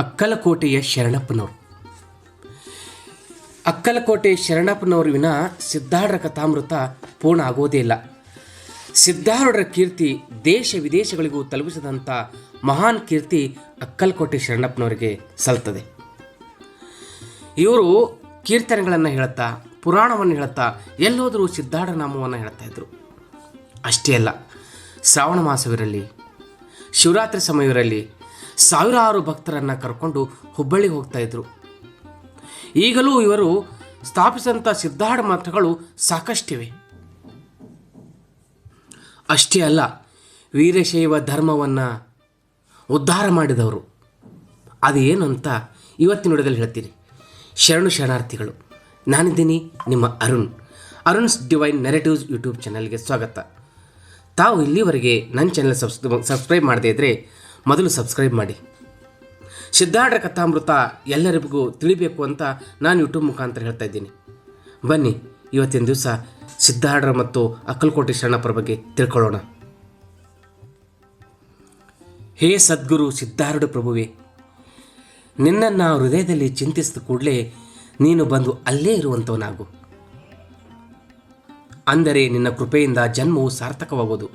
ಅಕ್ಕಲಕೋಟೆಯ ಶರಣಪ್ಪನವರು. ಅಕ್ಕಲಕೋಟೆ ಶರಣಪ್ಪನವರು ವಿನ ಸಿದ್ಧಾರೂಢರ ಕಥಾಮೃತ ಪೂರ್ಣ ಆಗೋದೇ ಇಲ್ಲ. ಸಿದ್ಧಾರ್ಢರ ಕೀರ್ತಿ ದೇಶ ವಿದೇಶಗಳಿಗೂ ತಲುಪಿಸಿದಂಥ ಮಹಾನ್ ಕೀರ್ತಿ ಅಕ್ಕಲಕೋಟೆ ಶರಣಪ್ಪನವರಿಗೆ ಸಲ್ತದೆ ಇವರು ಕೀರ್ತನೆಗಳನ್ನು ಹೇಳುತ್ತಾ, ಪುರಾಣವನ್ನು ಹೇಳುತ್ತಾ, ಎಲ್ಲೋದರೂ ಸಿದ್ಧಾರ್ಢ ನಾಮವನ್ನು ಹೇಳ್ತಾ ಇದ್ರು. ಅಷ್ಟೇ ಅಲ್ಲ, ಶ್ರಾವಣ ಮಾಸವಿರಲಿ, ಶಿವರಾತ್ರಿ ಸಮಯವಿರಲಿ ಸಾವಿರಾರು ಭಕ್ತರನ್ನು ಕರ್ಕೊಂಡು ಹುಬ್ಬಳ್ಳಿಗೆ ಹೋಗ್ತಾ ಇದ್ರು. ಈಗಲೂ ಇವರು ಸ್ಥಾಪಿಸಿದಂಥ ಸಿದ್ಧಾಢ ಮಠಗಳು ಸಾಕಷ್ಟಿವೆ. ಅಷ್ಟೇ ಅಲ್ಲ, ವೀರಶೈವ ಧರ್ಮವನ್ನು ಉದ್ಧಾರ ಮಾಡಿದವರು. ಅದು ಏನು ಅಂತ ಇವತ್ತಿನ ವಿಡಿಯೋದಲ್ಲಿ ಹೇಳ್ತೀನಿ. ಶರಣು ಶರಣಾರ್ಥಿಗಳು, ನಾನಿದ್ದೀನಿ ನಿಮ್ಮ Arun. Arun's divine narratives YouTube ಚಾನಲ್ಗೆ ಸ್ವಾಗತ. ತಾವು ಇಲ್ಲಿವರೆಗೆ ನನ್ನ ಚಾನಲ್ ಸಬ್ಸ್ ಸಬ್ಸ್ಕ್ರೈಬ್ ಮಾಡದೇ ಇದ್ದರೆ ಮೊದಲು ಸಬ್ಸ್ಕ್ರೈಬ್ ಮಾಡಿ. ಸಿದ್ಧಾರ್ಢ ಕಥಾಮೃತ ಎಲ್ಲರಿಗೂ ತಿಳಿಬೇಕು ಅಂತ ನಾನು ಯೂಟ್ಯೂಬ್ ಮುಖಾಂತರ ಹೇಳ್ತಾ ಇದ್ದೀನಿ. ಬನ್ನಿ, ಇವತ್ತಿನ ದಿವಸ ಸಿದ್ಧಾರ್ಢ ಮತ್ತು ಅಕ್ಕಲಕೋಟೆ ಶರಣಪ್ಪರ ಬಗ್ಗೆ ತಿಳ್ಕೊಳ್ಳೋಣ. ಹೇ ಸದ್ಗುರು ಸಿದ್ಧಾರ್ಢ ಪ್ರಭುವೆ, ನಿನ್ನನ್ನು ಹೃದಯದಲ್ಲಿ ಚಿಂತಿಸಿದ ಕೂಡಲೇ ನೀನು ಬಂದು ಅಲ್ಲೇ ಇರುವಂಥವನಾಗು ಅಂದರೆ ನಿನ್ನ ಕೃಪೆಯಿಂದ ಜನ್ಮವು ಸಾರ್ಥಕವಾಗುವುದು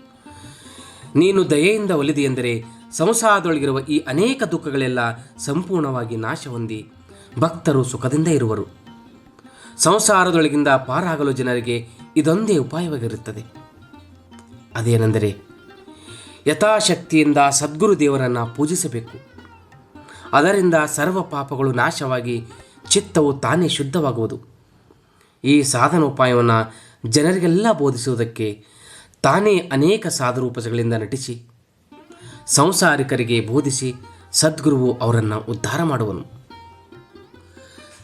ನೀನು ದಯೆಯಿಂದ ಒಲಿದಿ ಎಂದರೆ ಸಂಸಾರದೊಳಗಿರುವ ಈ ಅನೇಕ ದುಃಖಗಳೆಲ್ಲ ಸಂಪೂರ್ಣವಾಗಿ ನಾಶ ಹೊಂದಿ ಭಕ್ತರು ಸುಖದಿಂದ ಇರುವರು. ಸಂಸಾರದೊಳಗಿಂದ ಪಾರಾಗಲು ಜನರಿಗೆ ಇದೊಂದೇ ಉಪಾಯವಾಗಿರುತ್ತದೆ. ಅದೇನೆಂದರೆ ಯಥಾಶಕ್ತಿಯಿಂದ ಸದ್ಗುರು ದೇವರನ್ನು ಪೂಜಿಸಬೇಕು. ಅದರಿಂದ ಸರ್ವ ಪಾಪಗಳು ನಾಶವಾಗಿ ಚಿತ್ತವು ತಾನೇ ಶುದ್ಧವಾಗುವುದು. ಈ ಸಾಧನೋಪಾಯವನ್ನು ಜನರಿಗೆಲ್ಲ ಬೋಧಿಸುವುದಕ್ಕೆ ತಾನೇ ಅನೇಕ ಸಾಧರೂಪಗಳಿಂದ ನಟಿಸಿ ಸಂಸಾರಿಕರಿಗೆ ಬೋಧಿಸಿ ಸದ್ಗುರುವು ಅವರನ್ನು ಉದ್ಧಾರ ಮಾಡುವನು.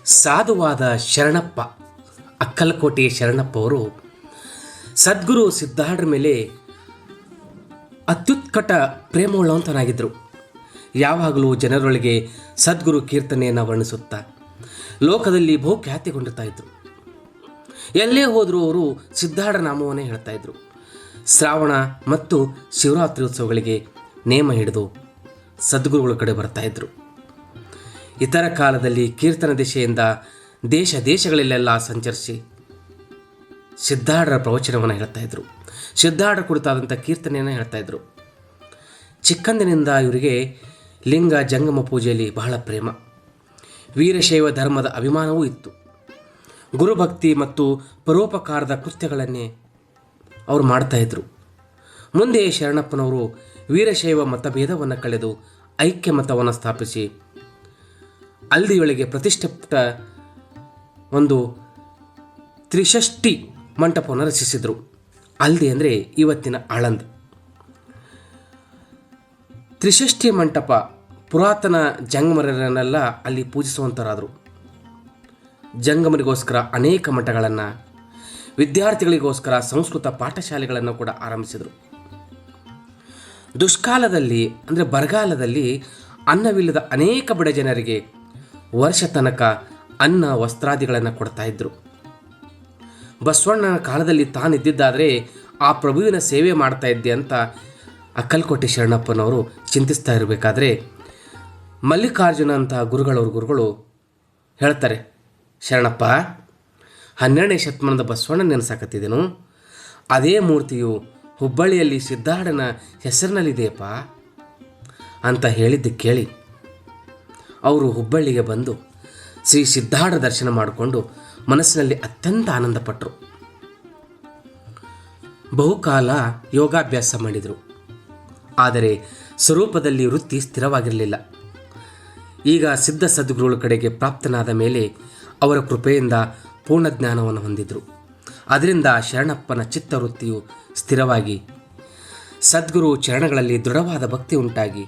ಸಾಧುವಾದ ಶರಣಪ್ಪ, ಅಕ್ಕಲಕೋಟೆಯ ಶರಣಪ್ಪ ಅವರು ಸದ್ಗುರು ಸಿದ್ಧಾರ್ಡ್ರ ಮೇಲೆ ಅತ್ಯುತ್ಕಟ ಪ್ರೇಮವುಳ್ಳವಂತನಾಗಿದ್ದರು ಯಾವಾಗಲೂ ಜನರೊಳಗೆ ಸದ್ಗುರು ಕೀರ್ತನೆಯನ್ನು ವರ್ಣಿಸುತ್ತಾ ಲೋಕದಲ್ಲಿ ಬಹುಖ್ಯಾತಿಗೊಂಡಿರ್ತಾ ಇದ್ರು. ಎಲ್ಲೇ ಹೋದರೂ ಅವರು ಸಿದ್ಧಾರ್ಢ ನಾಮವನ್ನೇ ಹೇಳ್ತಾ ಇದ್ರು. ಶ್ರಾವಣ ಮತ್ತು ಶಿವರಾತ್ರಿ ಉತ್ಸವಗಳಿಗೆ ನೇಮ ಹಿಡಿದು ಸದ್ಗುರುಗಳ ಕಡೆ ಬರ್ತಾ ಇದ್ರು. ಇತರ ಕಾಲದಲ್ಲಿ ಕೀರ್ತನ ದಿಶೆಯಿಂದ ದೇಶ ದೇಶಗಳಲ್ಲೆಲ್ಲ ಸಂಚರಿಸಿ ಸಿದ್ಧಾರ್ಡರ ಪ್ರವಚನವನ್ನು ಹೇಳ್ತಾ ಇದ್ರು. ಸಿದ್ಧಾರ್ಢ ಕುರಿತಾದಂಥ ಕೀರ್ತನೆಯನ್ನು ಹೇಳ್ತಾ ಇದ್ರು. ಚಿಕ್ಕಂದಿನಿಂದ ಇವರಿಗೆ ಲಿಂಗ ಜಂಗಮ ಪೂಜೆಯಲ್ಲಿ ಬಹಳ ಪ್ರೇಮ. ವೀರಶೈವ ಧರ್ಮದ ಅಭಿಮಾನವೂ ಇತ್ತು. ಗುರುಭಕ್ತಿ ಮತ್ತು ಪರೋಪಕಾರದ ಕೃತ್ಯಗಳನ್ನೇ ಅವರು ಮಾಡ್ತಾಯಿದ್ರು ಮುಂದೆ ಶರಣಪ್ಪನವರು ವೀರಶೈವ ಮತಭೇದವನ್ನು ಕಳೆದು ಐಕ್ಯ ಮತವನ್ನು ಸ್ಥಾಪಿಸಿ ಅಲ್ಲಿಯೊಳಗೆ ಪ್ರತಿಷ್ಠಿತ ಒಂದು ತ್ರಿಷಷ್ಟಿ ಮಂಟಪವನ್ನು ರಚಿಸಿದರು. ಅಲ್ದಿ ಅಂದರೆ ಇವತ್ತಿನ ಆಳಂದ್ ತ್ರಿಷಷ್ಟಿ ಮಂಟಪ ಪುರಾತನ ಜಂಗಮರನ್ನೆಲ್ಲ ಅಲ್ಲಿ ಪೂಜಿಸುವಂತರಾದರು. ಜಂಗಮರಿಗೋಸ್ಕರ ಅನೇಕ ಮಠಗಳನ್ನು, ವಿದ್ಯಾರ್ಥಿಗಳಿಗೋಸ್ಕರ ಸಂಸ್ಕೃತ ಪಾಠಶಾಲೆಗಳನ್ನು ಕೂಡ ಆರಂಭಿಸಿದರು. ದುಷ್ಕಾಲದಲ್ಲಿ, ಅಂದರೆ ಬರಗಾಲದಲ್ಲಿ ಅನ್ನವಿಲ್ಲದ ಅನೇಕ ಬಡ ಜನರಿಗೆ ವರ್ಷ ತನಕ ಅನ್ನ ವಸ್ತ್ರಾದಿಗಳನ್ನು ಕೊಡ್ತಾ ಇದ್ದರು ಬಸವಣ್ಣನ ಕಾಲದಲ್ಲಿ ತಾನಿದ್ದಿದ್ದಾದರೆ ಆ ಪ್ರಭುವಿನ ಸೇವೆ ಮಾಡ್ತಾ ಇದ್ದೆ ಅಂತ ಅಕ್ಕಲ್ಕೋಟೆ ಶರಣಪ್ಪನವರು ಚಿಂತಿಸ್ತಾ ಇರಬೇಕಾದ್ರೆ ಮಲ್ಲಿಕಾರ್ಜುನ ಅಂತ ಗುರುಗಳವ್ರ ಗುರುಗಳು ಹೇಳ್ತಾರೆ, ಶರಣಪ್ಪ, ಹನ್ನೆರಡನೇ ಶತಮಾನದ ಬಸವಣ್ಣ ನೆನೆಸಾಕತ್ತಿದ್ದೇನು ಅದೇ ಮೂರ್ತಿಯು ಹುಬ್ಬಳ್ಳಿಯಲ್ಲಿ ಸಿದ್ಧಾಡನ ಹೆಸರಿನಲ್ಲಿದೆಯಪ್ಪ? ಅಂತ ಹೇಳಿದ್ದು ಕೇಳಿ. ಅವರು ಹುಬ್ಬಳ್ಳಿಗೆ ಬಂದು ಶ್ರೀ ಸಿದ್ಧಾಡ ದರ್ಶನ ಮಾಡಿಕೊಂಡು ಮನಸ್ಸಿನಲ್ಲಿ ಅತ್ಯಂತ ಆನಂದಪಟ್ಟರು ಬಹುಕಾಲ ಯೋಗಾಭ್ಯಾಸ ಮಾಡಿದರು. ಆದರೆ ಸ್ವರೂಪದಲ್ಲಿ ವೃತ್ತಿ ಸ್ಥಿರವಾಗಿರಲಿಲ್ಲ. ಈಗ ಸಿದ್ಧ ಸದ್ಗುರುಗಳ ಕಡೆಗೆ ಪ್ರಾಪ್ತನಾದ ಮೇಲೆ ಅವರ ಕೃಪೆಯಿಂದ ಪೂರ್ಣ ಜ್ಞಾನವನ್ನು ಹೊಂದಿದರು. ಅದರಿಂದ ಶರಣಪ್ಪನ ಚಿತ್ತವೃತ್ತಿಯು ಸ್ಥಿರವಾಗಿ, ಸದ್ಗುರು ಚರಣಗಳಲ್ಲಿ ದೃಢವಾದ ಭಕ್ತಿ ಉಂಟಾಗಿ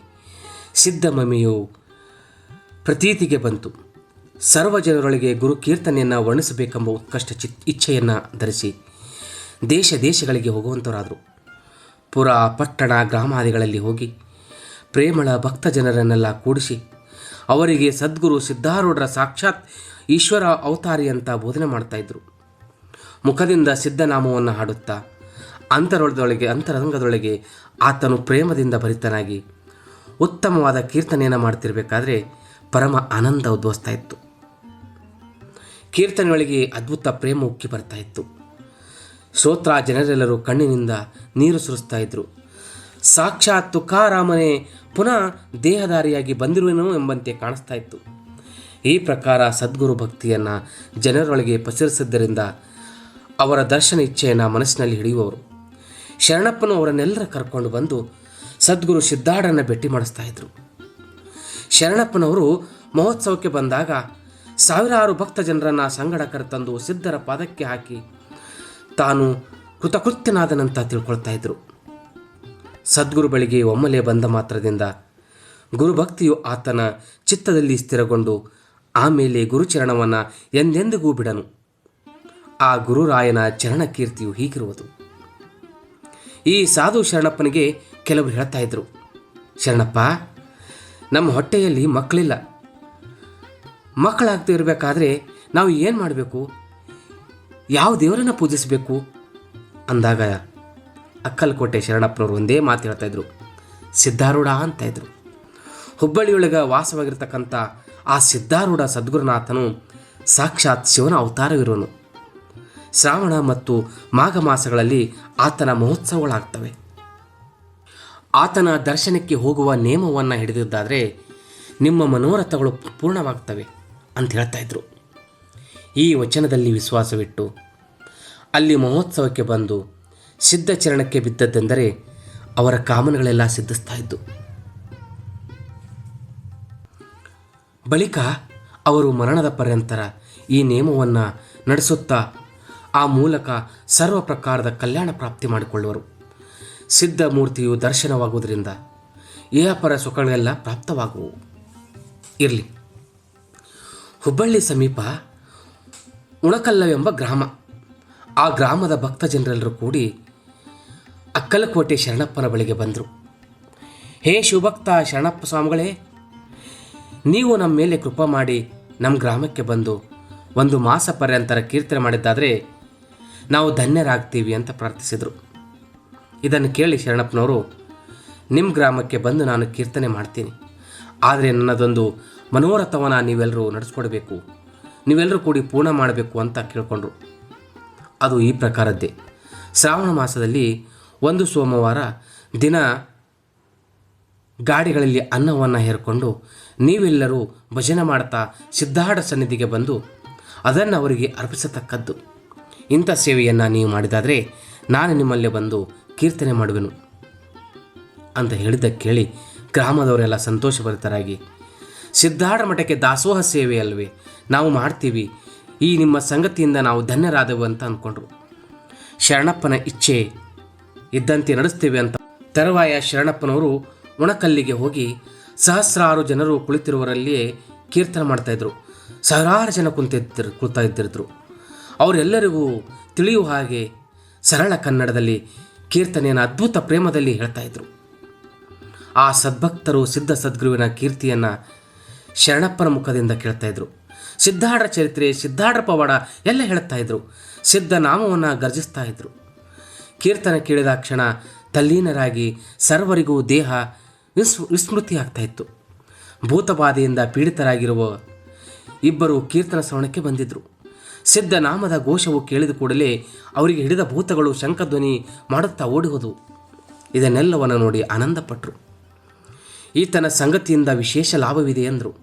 ಸಿದ್ಧಮಮಿಯು ಪ್ರತೀತಿಗೆ ಬಂತು. ಸರ್ವ ಜನರೊಳಗೆ ಗುರು ಕೀರ್ತನೆಯನ್ನು ವರ್ಣಿಸಬೇಕೆಂಬ ಉತ್ಕಷ್ಟ ಚಿತ್ ಇಚ್ಛೆಯನ್ನು ಧರಿಸಿ ದೇಶ ದೇಶಗಳಿಗೆ ಹೋಗುವಂಥವರಾದರು ಪುರ, ಪಟ್ಟಣ, ಗ್ರಾಮಾದಿಗಳಲ್ಲಿ ಹೋಗಿ ಪ್ರೇಮಳ ಭಕ್ತ ಜನರನ್ನೆಲ್ಲ ಕೂಡಿಸಿ ಅವರಿಗೆ ಸದ್ಗುರು ಸಿದ್ಧಾರೂಢರ ಸಾಕ್ಷಾತ್ ಈಶ್ವರ ಅವತಾರಿ ಅಂತ ಬೋಧನೆ ಮಾಡ್ತಾಯಿದ್ರು ಮುಖದಿಂದ ಸಿದ್ಧನಾಮವನ್ನು ಹಾಡುತ್ತಾ ಅಂತರೊಳದೊಳಗೆ, ಅಂತರಂಗದೊಳಗೆ ಆತನು ಪ್ರೇಮದಿಂದ ಭರಿತನಾಗಿ ಉತ್ತಮವಾದ ಕೀರ್ತನೆಯನ್ನು ಮಾಡ್ತಿರಬೇಕಾದ್ರೆ ಪರಮ ಆನಂದ ಉದ್ವಸ್ತಾ ಇತ್ತು. ಕೀರ್ತನೆಯೊಳಗೆ ಅದ್ಭುತ ಪ್ರೇಮ ಉಕ್ಕಿ ಬರ್ತಾ ಇತ್ತು. ಶ್ರೋತ್ರ ಜನರೆಲ್ಲರೂ ಕಣ್ಣಿನಿಂದ ನೀರು ಸುರಿಸ್ತಾ ಇದ್ರು. ಸಾಕ್ಷಾತ್ ತುಕಾರಾಮನೇ ಪುನಃ ದೇಹದಾರಿಯಾಗಿ ಬಂದಿರುವೆನೋ ಎಂಬಂತೆ ಕಾಣಿಸ್ತಾ ಇತ್ತು. ಈ ಪ್ರಕಾರ ಸದ್ಗುರು ಭಕ್ತಿಯನ್ನು ಜನರೊಳಗೆ ಪಸರಿಸಿದ್ದರಿಂದ ಅವರ ದರ್ಶನ ಇಚ್ಛೆಯನ್ನು ಮನಸ್ಸಿನಲ್ಲಿ ಹಿಡಿಯುವವರು. ಶರಣಪ್ಪನು ಅವರನ್ನೆಲ್ಲರ ಕರ್ಕೊಂಡು ಬಂದು ಸದ್ಗುರು ಸಿದ್ಧಾಡನ್ನ ಭೇಟಿ ಮಾಡಿಸ್ತಾ ಇದ್ರು. ಶರಣಪ್ಪನವರು ಮಹೋತ್ಸವಕ್ಕೆ ಬಂದಾಗ ಸಾವಿರಾರು ಭಕ್ತ ಜನರನ್ನು ಸಂಗಡ ಕರೆತಂದು ಸಿದ್ಧರ ಪಾದಕ್ಕೆ ಹಾಕಿ ತಾನು ಕೃತಕೃತ್ಯನಾದನಂತ ತಿಳ್ಕೊಳ್ತಾ ಇದ್ರು. ಸದ್ಗುರು ಬಳಿಗೆ ಒಮ್ಮಲೆ ಬಂದ ಮಾತ್ರದಿಂದ ಗುರುಭಕ್ತಿಯು ಆತನ ಚಿತ್ತದಲ್ಲಿ ಸ್ಥಿರಗೊಂಡು ಆಮೇಲೆ ಗುರುಚರಣವನ್ನು ಎಂದೆಂದಿಗೂ ಬಿಡನು. ಆ ಗುರುರಾಯನ ಚರಣ ಕೀರ್ತಿಯು ಹೀಗಿರುವುದು. ಈ ಸಾಧು ಶರಣಪ್ಪನಿಗೆ ಕೆಲವರು ಹೇಳ್ತಾ ಇದ್ರು. ಶರಣಪ್ಪ, ನಮ್ಮ ಹೊಟ್ಟೆಯಲ್ಲಿ ಮಕ್ಕಳಿಲ್ಲ. ಮಕ್ಕಳಾಗ್ತಾ ಇರಬೇಕಾದ್ರೆ ನಾವು ಏನು ಮಾಡಬೇಕು? ಯಾವ ದೇವರನ್ನ ಪೂಜಿಸಬೇಕು? ಅಂದಾಗ ಅಕ್ಕಲಕೋಟೆ ಶರಣಪ್ಪನವರು ಒಂದೇ ಮಾತು ಹೇಳ್ತಾ ಇದ್ರು. ಸಿದ್ಧಾರೂಢ ಅಂತ ಇದ್ರು. ಹುಬ್ಬಳ್ಳಿಯೊಳಗೆ ವಾಸವಾಗಿರ್ತಕ್ಕಂಥ ಆ ಸಿದ್ಧಾರೂಢ ಸದ್ಗುರುನಾಥನು ಸಾಕ್ಷಾತ್ ಶಿವನ ಅವತಾರವಿರುವನು. ಶ್ರಾವಣ ಮತ್ತು ಮಾಘ ಮಾಸಗಳಲ್ಲಿ ಆತನ ಮಹೋತ್ಸವಗಳಾಗ್ತವೆ. ಆತನ ದರ್ಶನಕ್ಕೆ ಹೋಗುವ ನೇಮವನ್ನು ಹಿಡಿದಿದ್ದಾದರೆ ನಿಮ್ಮ ಮನೋರಥಗಳು ಪೂರ್ಣವಾಗ್ತವೆ ಅಂತ ಹೇಳ್ತಾ ಇದ್ರು. ಈ ವಚನದಲ್ಲಿ ವಿಶ್ವಾಸವಿಟ್ಟು ಅಲ್ಲಿ ಮಹೋತ್ಸವಕ್ಕೆ ಬಂದು ಸಿದ್ಧಚರಣಕ್ಕೆ ಬಿದ್ದದ್ದೆಂದರೆ ಅವರ ಕಾಮನಗಳೆಲ್ಲ ಸಿದ್ಧಿಸ್ತಾ ಇದ್ದು. ಬಳಿಕ ಅವರು ಮರಣದ ಪರ್ಯಂತರ ಈ ನೇಮವನ್ನು ನಡೆಸುತ್ತಾ ಆ ಮೂಲಕ ಸರ್ವ ಪ್ರಕಾರದ ಕಲ್ಯಾಣ ಪ್ರಾಪ್ತಿ ಮಾಡಿಕೊಳ್ಳುವರು. ಸಿದ್ಧಮೂರ್ತಿಯು ದರ್ಶನವಾಗುವುದರಿಂದ ಏಹಪರ ಸುಖಗಳೆಲ್ಲ ಪ್ರಾಪ್ತವಾಗುವು. ಇರಲಿ. ಹುಬ್ಬಳ್ಳಿ ಸಮೀಪ ಉಣಕಲ್ಲವೆಂಬ ಗ್ರಾಮ. ಆ ಗ್ರಾಮದ ಭಕ್ತ ಜನರೆಲ್ಲರೂ ಕೂಡಿ ಅಕ್ಕಲಕೋಟೆ ಶರಣಪ್ಪನ ಬಳಿಗೆ ಬಂದರು. ಹೇ ಶಿವಭಕ್ತ ಶರಣಪ್ಪ ಸ್ವಾಮಿಗಳೇ, ನೀವು ನಮ್ಮ ಮೇಲೆ ಕೃಪಾ ಮಾಡಿ ನಮ್ಮ ಗ್ರಾಮಕ್ಕೆ ಬಂದು ಒಂದು ಮಾಸ ಪರ್ಯಂತರ ಕೀರ್ತನೆ ಮಾಡಿದ್ದಾದರೆ ನಾವು ಧನ್ಯರಾಗ್ತೀವಿ ಅಂತ ಪ್ರಾರ್ಥಿಸಿದರು. ಇದನ್ನು ಕೇಳಿ ಶರಣಪ್ಪನವರು ನಿಮ್ಮ ಗ್ರಾಮಕ್ಕೆ ಬಂದು ನಾನು ಕೀರ್ತನೆ ಮಾಡ್ತೀನಿ. ಆದರೆ ನನ್ನದೊಂದು ಮನೋರಥವನ್ನು ನೀವೆಲ್ಲರೂ ನಡೆಸ್ಕೊಡ್ಬೇಕು. ನೀವೆಲ್ಲರೂ ಕೂಡಿ ಪೂರ್ಣ ಮಾಡಬೇಕು ಅಂತ ಕೇಳಿಕೊಂಡ್ರು. ಅದು ಈ ಪ್ರಕಾರದ್ದೇ. ಶ್ರಾವಣ ಮಾಸದಲ್ಲಿ ಒಂದು ಸೋಮವಾರ ದಿನ ಗಾಡಿಗಳಲ್ಲಿ ಅನ್ನವನ್ನು ಹೇರಿಕೊಂಡು ನೀವೆಲ್ಲರೂ ಭಜನೆ ಮಾಡ್ತಾ ಸಿದ್ಧಾಡ ಸನ್ನಿಧಿಗೆ ಬಂದು ಅದನ್ನು ಅವರಿಗೆ ಅರ್ಪಿಸತಕ್ಕದ್ದು. ಇಂಥ ಸೇವೆಯನ್ನು ನೀವು ಮಾಡಿದಾದರೆ ನಾನು ನಿಮ್ಮಲ್ಲೇ ಬಂದು ಕೀರ್ತನೆ ಮಾಡುವೆನು ಅಂತ ಹೇಳಿದ್ದ ಕೇಳಿ ಗ್ರಾಮದವರೆಲ್ಲ ಸಂತೋಷಭರಿತರಾಗಿ ಸಿದ್ಧಾರ್ಥ ಮಠಕ್ಕೆ ದಾಸೋಹ ಸೇವೆ ಅಲ್ವೇ, ನಾವು ಮಾಡ್ತೀವಿ, ಈ ನಿಮ್ಮ ಸಂಗತಿಯಿಂದ ನಾವು ಧನ್ಯರಾದವು ಅಂತ ಅಂದ್ಕೊಂಡ್ರು ಶರಣಪ್ಪನ ಇಚ್ಛೆ ಇದ್ದಂತೆ ನಡೆಸ್ತೇವೆ ಅಂತ ತರುವಾಯ ಶರಣಪ್ಪನವರು ಉಣಕಲ್ಲಿಗೆ ಹೋಗಿ ಸಹಸ್ರಾರು ಜನರು ಕುಳಿತಿರುವರಲ್ಲಿಯೇ ಕೀರ್ತನೆ ಮಾಡ್ತಾಯಿದ್ರು ಸಾವಿರಾರು ಜನ ಕುಂತಿದ್ದರು, ಕುಳಿತಾ ಇದ್ದಿದ್ರು. ಅವರೆಲ್ಲರಿಗೂ ತಿಳಿಯುವ ಹಾಗೆ ಸರಳ ಕನ್ನಡದಲ್ಲಿ ಕೀರ್ತನೆಯನ್ನು ಅದ್ಭುತ ಪ್ರೇಮದಲ್ಲಿ ಹೇಳ್ತಾ ಇದ್ರು. ಆ ಸದ್ಭಕ್ತರು ಸಿದ್ಧ ಸದ್ಗುರುವಿನ ಕೀರ್ತಿಯನ್ನು ಶರಣಪ್ಪನ ಮುಖದಿಂದ ಕೇಳ್ತಾ ಇದ್ರು. ಸಿದ್ಧಾಢ ಚರಿತ್ರೆ ಸಿದ್ಧಾಢ ಪವಾಡ ಎಲ್ಲ ಹೇಳ್ತಾ ಇದ್ರು. ಸಿದ್ಧ ನಾಮವನ್ನು ಗರ್ಜಿಸ್ತಾ ಇದ್ರು. ಕೀರ್ತನೆ ಕೇಳಿದ ಕ್ಷಣ ತಲ್ಲೀನರಾಗಿ ಸರ್ವರಿಗೂ ದೇಹ ವಿಸ್, ವಿಸ್ಮೃತಿ ಆಗ್ತಾ ಇತ್ತು. ಭೂತಬಾಧೆಯಿಂದ ಪೀಡಿತರಾಗಿರುವ ಇಬ್ಬರು ಕೀರ್ತನ ಶ್ರವಣಕ್ಕೆ ಬಂದಿದ್ದರು ಸಿದ್ಧ ನಾಮದ ಘೋಷವು ಕೇಳಿದ ಕೂಡಲೇ ಅವರಿಗೆ ಹಿಡಿದ ಭೂತಗಳು ಶಂಖಧ್ವನಿ ಮಾಡುತ್ತಾ ಓಡಿ ಇದನ್ನೆಲ್ಲವನ್ನು ನೋಡಿ ಆನಂದಪಟ್ಟರು ಈತನ ಸಂಗತಿಯಿಂದ ವಿಶೇಷ ಲಾಭವಿದೆ ಎಂದರು.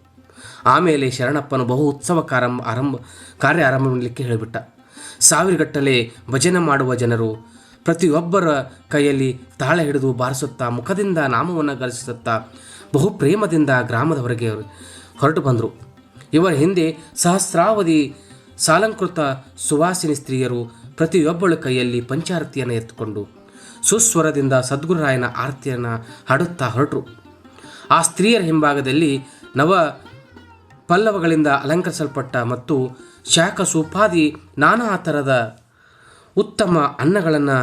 ಆಮೇಲೆ ಶರಣಪ್ಪನು ಬಹು ಉತ್ಸವ ಕಾರಂ ಆರಂಭ ಕಾರ್ಯ ಆರಂಭ ಮಾಡಲಿಕ್ಕೆ ಹೇಳಿಬಿಟ್ಟ. ಸಾವಿರಗಟ್ಟಲೆ ಭಜನೆ ಮಾಡುವ ಜನರು ಪ್ರತಿಯೊಬ್ಬರ ಕೈಯಲ್ಲಿ ತಾಳ ಹಿಡಿದು ಬಾರಿಸುತ್ತಾ ಮುಖದಿಂದ ನಾಮವನ್ನು ಗಳಿಸುತ್ತಾ ಬಹು ಪ್ರೇಮದಿಂದ ಗ್ರಾಮದವರೆಗೆ ಹೊರಟು ಬಂದರು. ಇವರ ಹಿಂದೆ ಸಹಸ್ರಾವಧಿ ಸಾಲಂಕೃತ ಸುವಾಸಿನಿ ಸ್ತ್ರೀಯರು ಪ್ರತಿಯೊಬ್ಬಳ ಕೈಯಲ್ಲಿ ಪಂಚಾರತಿಯನ್ನು ಎತ್ತುಕೊಂಡು ಸುಸ್ವರದಿಂದ ಸದ್ಗುರುರಾಯನ ಆರತಿಯನ್ನು ಹಾಡುತ್ತಾ ಹೊರಟರು. ಆ ಸ್ತ್ರೀಯರ ಹಿಂಭಾಗದಲ್ಲಿ ನವ ಪಲ್ಲವಗಳಿಂದ ಅಲಂಕರಿಸಲ್ಪಟ್ಟ ಮತ್ತು ಶಾಖ ಸೂಪಾದಿ ನಾನಾ ಥರದ ಉತ್ತಮ ಅನ್ನಗಳನ್ನು